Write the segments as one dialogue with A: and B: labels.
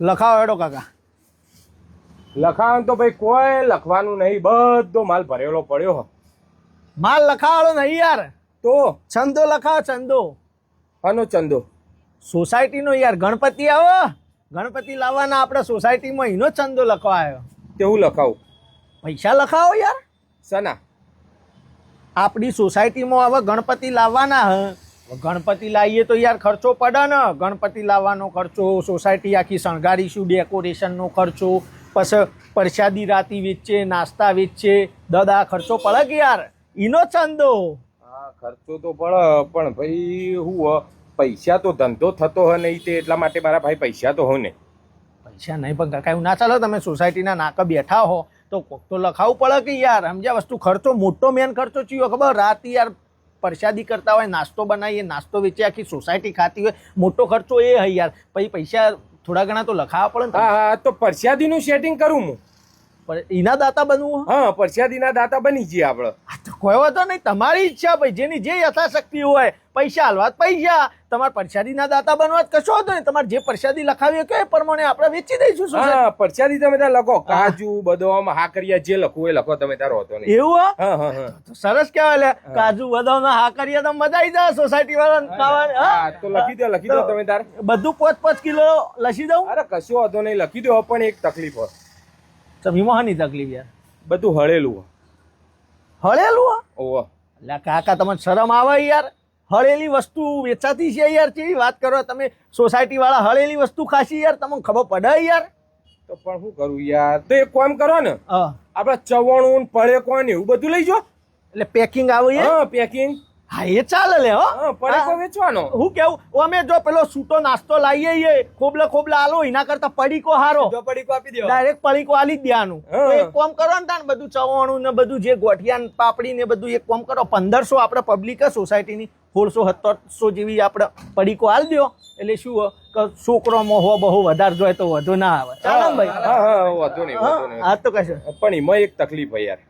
A: લખાવો હેડો કાકા.
B: લખાણ તો ભાઈ કોઈ લખવાનું નહીં બધો માલ ભરેલો પડ્યો
A: માલ લખાવાળો નહીં યાર.
B: તો?
A: છંદો લખાવો છંદો
B: આનો છંદો
A: સોસાયટીનો યાર ગણપતિ આવો. ગણપતિ લાવવાના આપણે સોસાયટીમાં એનો છંદો લખવા આવ્યો
B: તેવું લખાવું.
A: પૈસા લખાવો યાર.
B: સના
A: આપણી સોસાયટીમાં હવે ગણપતિ લાવવાના હ. ગણપતિ લાવીએ તો યાર ખર્ચો પડે ને. ગણપતિ લાવવાનો ખર્ચો સોસાયટી આખી શણગારીશું ડેકોરેશનનો ખર્ચો પછી પરસાદી રાતી વેચે નાસ્તા વેચે દદા ખર્ચો પડે કે યાર? એનો ચંદો.
B: હા ખર્ચો તો પડે પણ ભાઈ હું પૈસા તો ધંધો થતો હે નહીં તે એટલા માટે મારા ભાઈ પૈસા તો હોય ને.
A: પૈસા નહીં પણ કાકા એવું ના ચાલે તમે સોસાયટીના નાક બેઠા હો તો કોક તો લખાવું પડે કે યાર? સમજ્યા વસ્તુ ખર્ચો મોટો મેન ખર્ચો ચીયો ખબર? રાત યાર પ્રસાદી કરતા હોય નાસ્તો બનાવીએ નાસ્તો વેચે આખી સોસાયટી ખાતી હોય મોટો ખર્ચો એ હોય યાર. પછી પૈસા થોડા ઘણા તો લખાવા પડે ને
B: હા હા તો પરસાદીનું સેટિંગ કરું હું.
A: પણ એના દાતા બનવું
B: હા પરસાદીના દાતા બની જઈએ આપણે.
A: કોઈ વાંધો નહીં તમારી ઈચ્છા ભાઈ જેની જે યથાશક્તિ હોય પૈસા હાલવા પૈસા. તમારે પ્રસાદીના દાતા બનવા કશો વાંધો નહીં. તમારે જે પ્રસાદી લખાવી કે એ પ્રમાણે આપણે વેચી દઈશું.
B: હા પરસ્યાદી તમે ત્યાં લખો. કાજુ બદામ હાકરિયા જે લખવું એ લખો તમે ત્યાં હતો નહીં.
A: એવું સરસ કહેવાય લે. કાજુ બદામ ના હા કરીએ તો મજા આવી જાય સોસાયટી વાળા?
B: તો લખી દો લખી દો તમે તાર.
A: બધું પાંચ પાંચ કિલો લસી દઉં?
B: અરે કશો વાંધો નહીં લખી દો પણ એક તકલીફ હોય.
A: તકલીફ યાર.
B: બધું હળેલું હોય.
A: હળેલું?
B: ઓહો.
A: એટલે કાકા તમને શરમ આવે યાર? હળેલી વસ્તુ વેચાતી છે યાર કેવી વાત કરો? તમે સોસાયટી વાળા હળેલી વસ્તુ ખાસી યાર તમને ખબર પડે યાર?
B: તો પણ શું કરું યાર? તો એક કામ કરો ને.
A: હા.
B: આપડે ચવણું ને પડેકો એવું બધું લઈ જો
A: એટલે પેકિંગ આવે યાર?
B: હા પેકિંગ.
A: હા એ ચાલે લે હો.
B: પડેકો વેચવાનો.
A: હું કેવું અમે જો પેલો સૂટો નાસ્તો લાવીએ ઈએ ખોબલે ખોબલે આલો એના કરતા પડીકો હારો. ડાયરેક્ટ પડીકો આલી દેવાનું તો એક કામ કરો ને તાન બધું ચવાણું ને બધું જે ગોઠિયા ને પાપડી ને બધું એક કામ કરો. પંદરસો આપણે પબ્લિક સોસાયટીની સોળસો સત્તરસો જેવી આપણે પડીકો આલ દો એટલે શું કે છોકરોમાં હો બહુ વધારે જોઈએ તો વધુ ના આવે. ચાલો ભાઈ?
B: હા હા વધુ નહીં
A: હા તો કહેશે.
B: પણ એમાં એક તકલીફ યાર.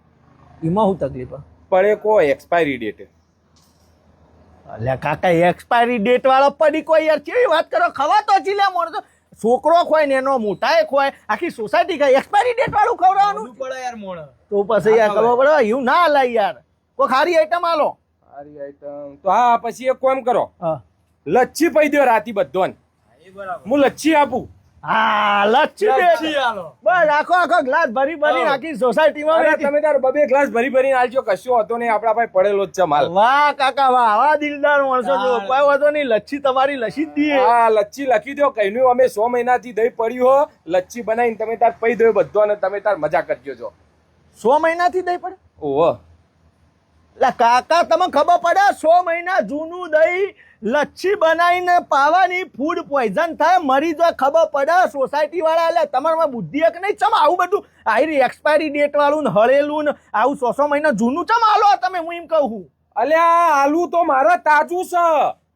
A: એમાં શું તકલીફ પડે
B: કો એક્સપાયરી ડેટ
A: અલ્યા કાકા એક્સપાયરી ડેટ વાળો પડી કોઈ યાર કેવી વાત કરો? ખવાતો જ લે મોર તો છોકરો ખોય ને એનો મોટા એ ખોય આખી સોસાયટી ખાય. એક્સપાયરી ડેટ વાળું ખવડાવવાનું? તો પછી યાર ખબર પડે એવું ના હલાય યાર. કોઈ ખારી આઈટમ આલો?
B: સારી આઈટમ તો હા પછી એક કોમ કરો.
A: હા.
B: લચ્છી પઈ દો રાતી બધો હું લચ્છી આપું.
A: હા લચ્છી બસ આખો આખો ગ્લાસ ભરી ભરી આખી સોસાયટીમાં
B: તમે તાર બબે ગ્લાસ ભરી ભરીને આલજો કશો હતો નહીં આપણા ભાઈ પડેલો જ છે માલ.
A: વાહ કાકા વાહ આવા દિલદાર માણસો જો કોઈ વાંધો નહીં લચ્છી તમારી લસી દીએ.
B: હા લચ્છી લખી દો કઈનું અમે સો મહિનાથી દહીં પડ્યું હો. લચ્છી બનાવીને તમે તાર પઈ દો બધો અને તમે તાર મજા કરજો છો
A: સો મહિનાથી દહી પડે?
B: ઓહો.
A: એટલે કાકા તમે ખબર પડે સો મહિના જૂનું દહીં લચ્છી બનાવીને પાવાની ફૂડ પોઈઝન થાય મરી જો ખબર પડે સોસાયટીવાળા એટલે તમારામાં બુદ્ધિ એક નહીં ચમ આવું બધું? આઈ એક્સપાયરી ડેટવાળું ને હળેલું ને આવું સો સો મહિના જૂનું ચમ આલો તમે હું એમ કહું
B: અલ્યા આલુ તો મારા તાજું છે.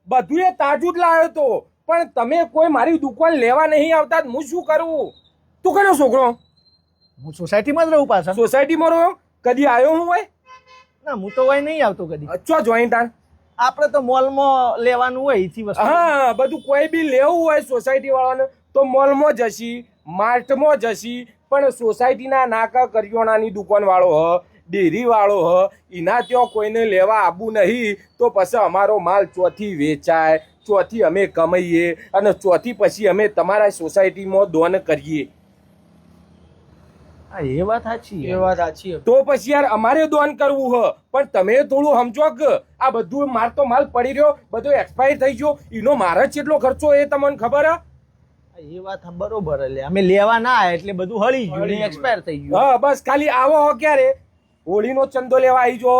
B: બધું એ તાજું જ લાવ્યો તો. પણ તમે કોઈ મારી દુકાન લેવા નહીં આવતા હું શું કરું? તું કયો છોકરો?
A: હું સોસાયટીમાં જ રહું પાછા.
B: સોસાયટીમાં રહ્યો? કદી આવ્યો હું હોય?
A: ના હું તો હોય નહીં આવતો કદી.
B: ચો જોઈન્ટ
A: આપણે તો મોલમાં લેવાનું હોય એથી વસ્તુ.
B: હા બધું કોઈ બી લેવું હોય સોસાયટી વાળાને તો મોલમાં જશી માર્ટમાં જશી પણ સોસાયટીના નાકા કરિયાણાની દુકાન વાળો હ ડેરી વાળો હ એના ત્યાં કોઈને લેવા આવું નહીં તો પછી અમારો માલ ચોથી વેચાય ચોથી અમે કમાઈએ અને ચોથી પછી અમે તમારા સોસાયટીમાં દોન કરીએ.
A: એ વાત સાચી
C: વાત સાચી.
B: તો પછી યાર અમારે દોન કરવું હ. પણ તમે થોડું સમજો કે આ બધું માર તો માલ પડી રહ્યો બધો એક્સપાયર થઈ ગયો. એનો મારે કેટલો ખર્ચો એ તમને ખબર હ?
A: એ વાત બરોબર એટલે અમે લેવા ના એટલે બધું હળી ગયું એક્સપાયર થઈ ગયું.
B: હા બસ ખાલી આવો હો ક્યારે. હોળીનો ચંદો લેવા આવી જો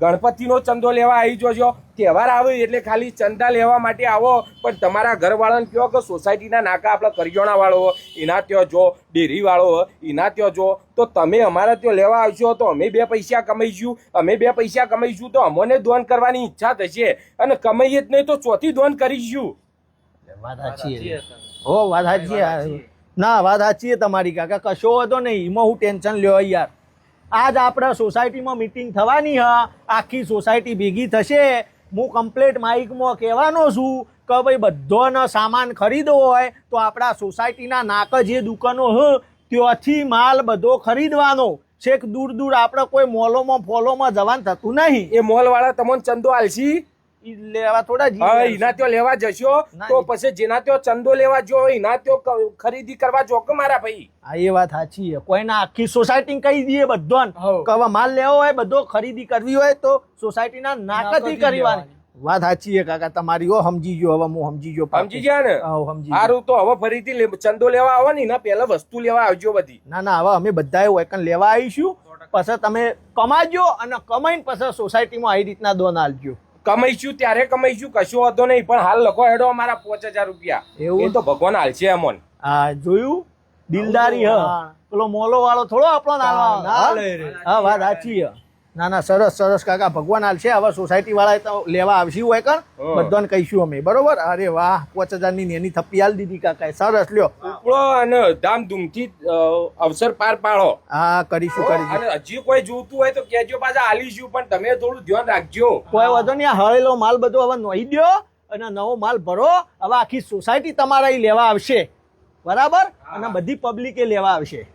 B: ગણપતિનો ચંદો લેવા આવી જોજો. તહેવાર આવે એટલે ખાલી ચંદા લેવા માટે આવો. પણ તમારા ઘરવાળાને કહો કે સોસાયટીના નાકા આપણા કરિયાણા વાળો હો, એના ત્યાં જો ડેરી વાળો હો, એના ત્યાં જો. તો તમે અમારા ત્યાં લેવા આવશો તો અમે બે પૈસા કમાઈશું. અમે બે પૈસા કમાઈશું તો અમને દોન કરવાની ઈચ્છા થશે. અને કમાઈએ જ નહીં તો ચોથી દોન કરીશું.
A: વાત સાચી હો વાત સાચી. ના વાત સાચી તમારી કાકા. કશો હતો નહીં. એમાં હું ટેન્શન લ્યો યાર. આજ આપણા સોસાયટીમાં મીટિંગ થવાની હ. આખી સોસાયટી ભેગી થશે. હું કમ્પ્લેટ માઇકમાં કહેવાનો છું કે ભાઈ બધોનો સામાન ખરીદવો હોય તો આપણા સોસાયટીના નાક જે દુકાનો, હ, ત્યાંથી માલ બધો ખરીદવાનો. છેક દૂર દૂર આપણે કોઈ મોલોમાં ફોલોમાં જવાનું થતું નહીં.
B: એ મોલવાળા તમને ચંદો આલશી.
A: લેવા થોડા
B: હા એના ત્યાં લેવા જશો તો પછી જેના ત્યાં ચંદો લેવા જો એના ત્યાં ખરીદી કરવા જો કે મારા ભાઈ.
A: હા એ વાત સાચી છે. કોઈના આખી સોસાયટી કહી દઈએ બધો. માલ લેવો હોય બધો ખરીદી કરવી હોય તો સોસાયટીના નાકથી કરવાની. વાત સાચી છે કાકા તમારી હો સમજી ગયો હવે હું સમજી ગયો
B: સમજી ગયા ને?
A: સમજી
B: સારું તો હવે ફરીથી ચંદો લેવા આવો ને એના પહેલા વસ્તુ લેવા આવજો બધી.
A: ના ના હવે અમે બધા વેકન લેવા આવીશું. પછી તમે કમાજો અને કમાઈને પછી સોસાયટીમાં આવી રીતના દોન આલજો
B: કમાઈશું ત્યારે કમાઈશું કશો વાંધો નહીં પણ હાલ લખો હેડો અમારા પાંચ હજાર રૂપિયા
A: એવું?
B: તો ભગવાન હાલશે અમોન
A: હા જોયું દિલદારી હ. પેલો મોલો વાળો થોડો આપણો. હા વાત સાચી હ ના ના સરસ સરસ કાકા ભગવાન હાલશે હવે સોસાયટી વાળા તો લેવા આવશે હોય કણ? બધાને કહીશું અમે. બરોબર? અરે વાહ પાંચ હજારની નેની થપ્પી હાલ દીધી કાકા સરસ લ્યો.
B: ઉપડો અને ધામધૂમથી અવસર પાર પાડો.
A: હા કરીશું કરીશું.
B: હજી કોઈ જોતું હોય તો કેજો પાછા આલીશું પણ તમે થોડું ધ્યાન રાખજો.
A: કોઈ વાંધો નહીં હળેલો માલ બધો હવે નોઈ દો અને નવો માલ ભરો. હવે આખી સોસાયટી તમારા લેવા આવશે. બરાબર? અને બધી પબ્લિકે લેવા આવશે.